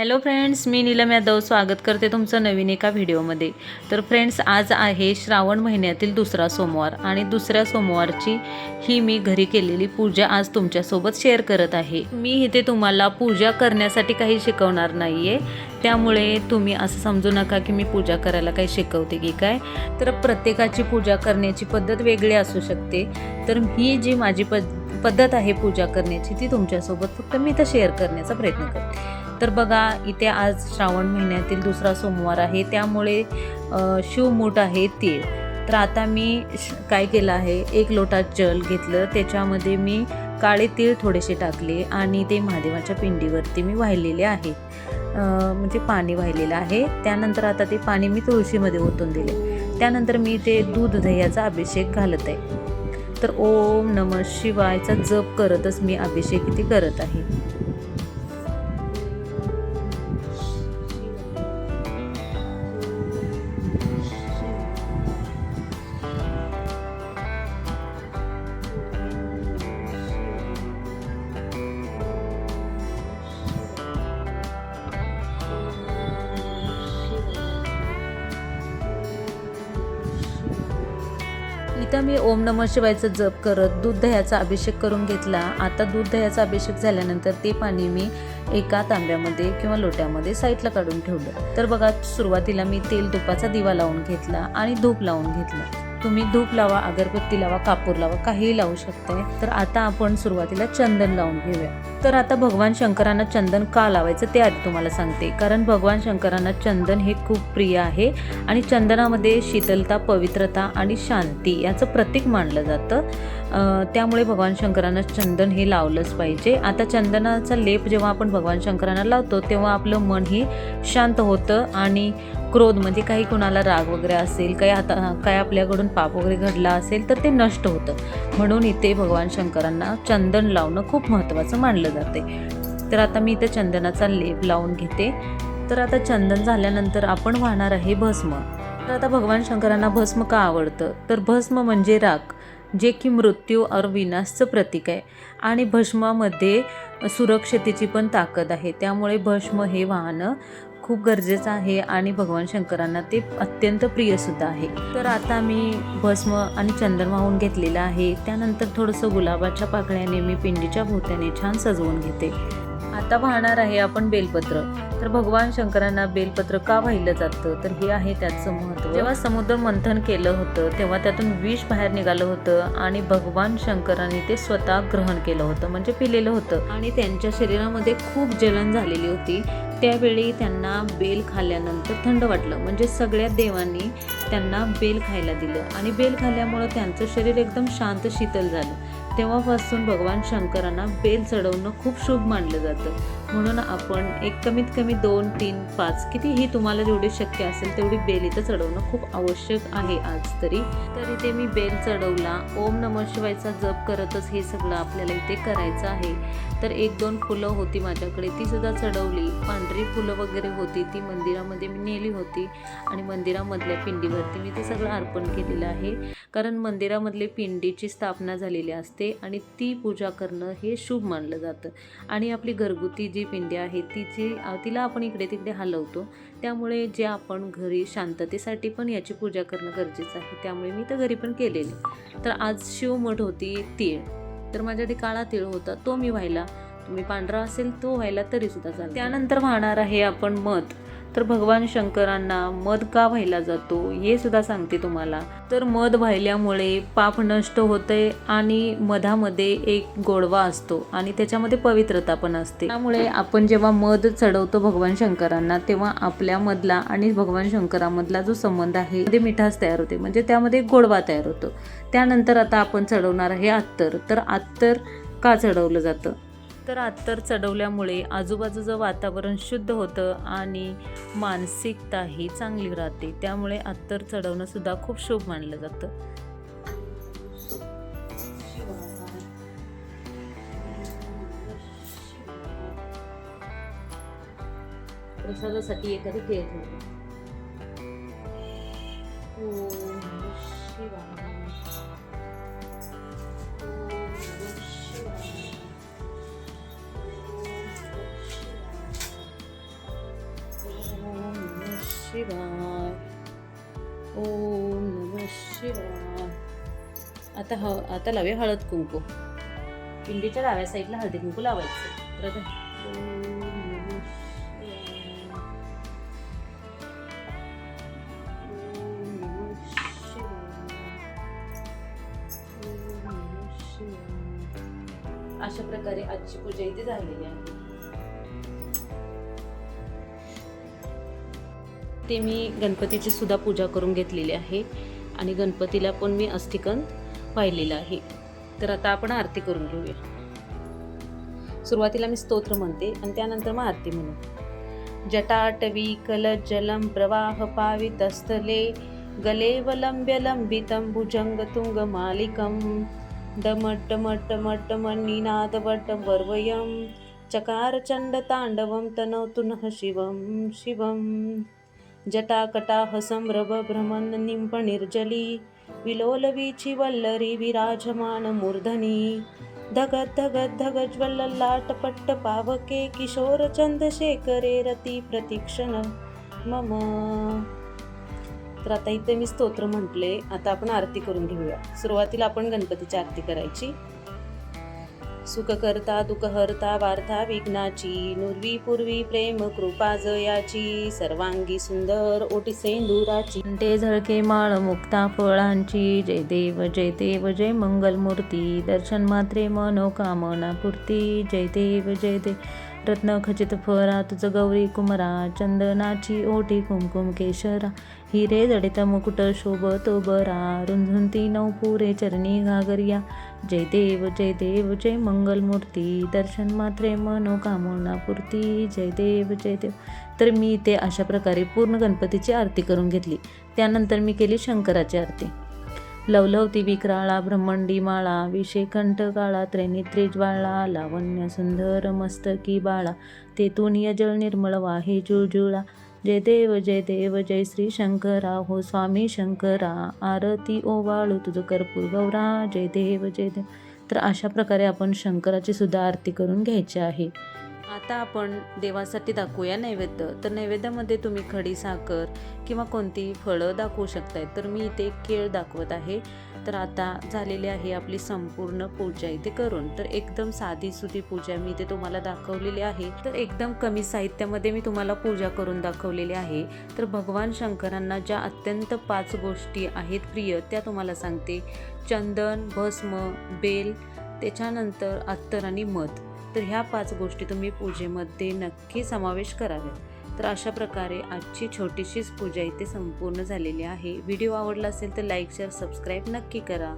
Hello friends मी नीलम यादव स्वागत करते तुमचं नवीन एका व्हिडिओमध्ये. तर फ्रेंड्स आज आहे श्रावण महिन्यातील दुसरा सोमवार आणि दुसऱ्या सोमवारची ही मी घरी केलेली पूजा आज तुमच्यासोबत शेअर करत आहे. मी इथे तुम्हाला पूजा करण्यासाठी काही शिकवणार नाही आहे त्यामुळे तुम्ही असं समजू नका की मी पूजा करायला काही शिकवते की काय. तर प्रत्येकाची पूजा करण्याची पद्धत वेगळी असू शकते. तर ही जी माझी पद पद्धत आहे पूजा करण्याची ती तुमच्यासोबत फक्त मी इथं शेअर करण्याचा प्रयत्न करते. तर बघा इथे आज श्रावण महिन्यातील दुसरा सोमवार आहे. त्यामुळे शिवमूठ आहे तीळ. तर आता मी श- काय केलं आहे? एक लोटा जल घेतलं. त्याच्यामध्ये मी काळे तीळ थोडेसे टाकले आणि ते महादेवाच्या पिंडीवरती मी वाहिलेले आहे. म्हणजे पाणी वाहिलेलं आहे. त्यानंतर आता ते पाणी मी तुळशीमध्ये ओतून दिले. त्यानंतर मी ते दूध दह्याचा अभिषेक घालत आहे. तर ओम नम शिवायचा जप करतच मी अभिषेक इथे करत आहे. इथं मी ओम नम शिवायचं जप करत दूध दह्याचा अभिषेक करून घेतला. आता दूध दह्याचा अभिषेक झाल्यानंतर ते पाणी मी एका तांब्यामध्ये किंवा लोट्यामध्ये साईडला काढून ठेवलं. तर बघा सुरुवातीला मी तेल तुपाचा दिवा लावून घेतला आणि धूप लावून घेतला. तुम्ही धूप लावा अगरबत्ती लावा कापूर लावा काहीही लावू शकताय. तर आता आपण सुरुवातीला चंदन लावून घेऊया. तर आता भगवान शंकरांना चंदन का लावायचं ते आधी तुम्हाला सांगते. कारण भगवान शंकरांना चंदन हे खूप प्रिय आहे आणि चंदनामध्ये शीतलता पवित्रता आणि शांती याचं प्रतीक मानलं जातं. त्यामुळे भगवान शंकरांना चंदन हे लावलंच पाहिजे. आता चंदनाचा लेप जेव्हा आपण भगवान शंकरांना लावतो तेव्हा आपलं मन हे शांत होतं आणि क्रोध म्हणजे काही कुणाला राग वगैरे असेल काही आता काय आपल्याकडून पाप वगैरे घडला असेल तर ते नष्ट होतं. म्हणून इथे भगवान शंकरांना चंदन लावणं खूप महत्त्वाचं मानलं जाते. तर आता मी इथे चंदनाचा लेप लावून घेते. तर आता चंदन झाल्यानंतर आपण वाहणार आहे भस्म. तर आता भगवान शंकरांना भस्म का आवडतं? तर भस्म म्हणजे राख जे की मृत्यू और विनाशचं प्रतीक आहे. आणि भस्मामध्ये सुरक्षतेची पण ताकद आहे. त्यामुळे भस्म हे वाहनं खूप गरजेचं आहे आणि भगवान शंकरांना ते अत्यंत प्रियसुद्धा आहे. तर आता मी भस्म आणि चंदन वाहून घेतलेलं आहे. त्यानंतर थोडंसं गुलाबाच्या पाकळ्याने मी पिंडीच्या भोवत्याने छान सजवून घेते. आता वाहणार आहे आपण बेलपत्र. तर भगवान शंकरांना बेलपत्र का वाहिलं जातं? तर हे आहे त्याचं महत्त्व. जेव्हा समुद्र मंथन केलं होतं तेव्हा त्यातून विष बाहेर निघालं होतं आणि भगवान शंकरांनी ते स्वतः ग्रहण केलं होतं म्हणजे पिलेलं होतं. आणि त्यांच्या शरीरामध्ये खूप जलन झालेली होती. त्यावेळी त्यांना बेल खाल्ल्यानंतर थंड वाटलं. म्हणजे सगळ्या देवांनी त्यांना बेल खायला दिलं. आणि बेल खाल्ल्यामुळं त्यांचं शरीर एकदम शांत शीतल झालं. तेव्हापासून भगवान शंकरांना बेल चढवणं खूप शुभ मानलं जातं. म्हणून आपण एक कमीत कमी दोन तीन पाच कितीही तुम्हाला जेवढी शक्य असेल तेवढी बेल इथं चढवणं खूप आवश्यक आहे आज तरी. तर इथे मी बेल चढवला. ओम नम शिवायचा जप करतच हे सगळं आपल्याला इथे करायचं आहे. तर एक दोन फुलं होती माझ्याकडे ती सुद्धा चढवली. पांढरी फुलं वगैरे होती ती मंदिरामध्ये मी नेली होती. आणि मंदिरामधल्या पिंडीवरती मी ते सगळं अर्पण केलेलं आहे. कारण मंदिरामधले पिंडीची स्थापना झालेली असते आणि ती पूजा करणं हे शुभ मानलं जातं. आणि आपली घरगुती जी पिंडी आहे तिची तिला आपण इकडे तिकडे हलवतो. त्यामुळे जे आपण घरी शांततेसाठी पण याची पूजा करणं गरजेचं आहे त्यामुळे मी तर घरी पण केलेली. तर आज शिवमठ होती तीळ. तर माझ्याकडे काळा तीळ होता तो मी व्हायला तुम्ही पांढरा असेल तो व्हायला तरी सुद्धा चालेल त्यानंतर वाहणार आहे आपण मध. तर भगवान शंकरांना मध का व्हायला जातो हे सुद्धा सांगते तुम्हाला. तर मध व्हायल्यामुळे पाप नष्ट होते आणि मधामध्ये एक गोडवा असतो आणि त्याच्यामध्ये पवित्रता पण असते. त्यामुळे आपण जेव्हा मध चढवतो भगवान शंकरांना तेव्हा आपल्या मधला आणि भगवान शंकरामधला जो संबंध आहे ते मिठास तयार होते. म्हणजे त्यामध्ये गोडवा तयार होतो. त्यानंतर आता आपण चढवणार आहे अत्तर. तर अत्तर का चढवलं जातं? तर अत्तर चढवल्यामुळे आजूबाजूचं वातावरण शुद्ध होतं आणि मानसिकताही चांगली राहते. त्यामुळे अत्तर चढवणंसुद्धा खूप शुभ मानलं जातं. प्रसादासाठी एखादी खेळ शिवाय. ओम नम शिवाय. आता ह आता लावूया हळद कुंकू. पिंडीच्या डाव्या साईडला हळदी कुंकू लावायचं. तर अशा प्रकारे आजची पूजा इथे झालेली आहे. ते मी गणपतीची सुद्धा पूजा करून घेतलेली आहे आणि गणपतीला पण मी अस्थिकन पाहिलेलं आहे. तर आता आपण आरती करून घेऊया. सुरुवातीला मी स्तोत्र म्हणते आणि त्यानंतर मग आरती म्हणू. जटाटवी कलज्जलं प्रवाह पावितस्थले गलेवलंब्य लंबितं भुजङ्गतुङ्गमालिकं डमड्डमड्डमड्डमन्निनादवड्डं वर्वयं. चकारचण्डताण्डवं तनोतु नः शिवं. शिवं जटाकटाह निंप निर्जली विलोलवीचि वल्लरी विराजमानमूर्धनि धगत् धगत् धगज्वल्ललाटपट्ट पावके किशोरचन्द्रशेखरे रती प्रतीक्षण मम। तर आता इथे मी स्तोत्र म्हटले आता आपण आरती करून घेऊया. सुरुवातीला आपण गणपतीची आरती करायची. सुखकर्ता दुःखहर्ता वार्ता विघ्नाची नुरवी पूर्वी प्रेम कृपा जयाची सर्वांगी सुंदर ओटी सेंदुराची ते झळके माळ मुक्ता फळांची जय देव जय देव जय मंगलमूर्ती. दर्शन मात्रे मनोकामना पूर्ती जय देव जय देव रत्न खचित फरा तुझ गौरी कुमरा चंदनाची ओटी कुमकुम केशरा. हिरे जडित मुकुट शोभतो बरा रुंझुंती नौपुरे चरणी घागरिया. जय देव जय देव जय मंगलमूर्ती दर्शन मात्रे मनोकामना पूर्ती जय देव जय देव. तर मी इथे अशा प्रकारे पूर्ण गणपतीची आरती करून घेतली. त्यानंतर मी केली शंकराची आरती. लवलवती विक्राळा ब्रह्मंडी माळा विषेकंठ काळा त्रिज्वाळा लावण्य सुंदर मस्तकी बाळा तेतून यजळ निर्मळ वाहे जुळजुळा जय देव जय देव जय श्री शंकरा हो स्वामी शंकरा आरती ओवाळू तुझं कर्पूर गौरा. जय देव जय देव. तर अशा प्रकारे आपण शंकराची सुद्धा आरती करून घ्यायची आहे. आता आपण देवासाठी दाखवूया नैवेद्य. तर नैवेद्यामध्ये तुम्ही खडी साखर किंवा कोणती फळं दाखवू शकताय. तर मी इथे केळ दाखवत आहे. तर आता झालेली आहे आपली संपूर्ण पूजा इथे करून. तर एकदम साधी सुधी पूजा मी इथे तुम्हाला दाखवलेली आहे. तर एकदम कमी साहित्यामध्ये मी तुम्हाला पूजा करून दाखवलेली आहे. तर भगवान शंकरांना ज्या अत्यंत पाच गोष्टी आहेत प्रिय त्या तुम्हाला सांगते. चंदन भस्म बेल त्याच्यानंतर अत्तर आणि मध. तर ह्या पाच गोष्टी तुम्ही पूजेमध्ये नक्की समावेश कराव्यात. तर अशा प्रकारे आजची छोटीशीच पूजा इथे संपूर्ण झालेली आहे. व्हिडिओ आवडला असेल तर लाईक शेअर सबस्क्राईब नक्की करा.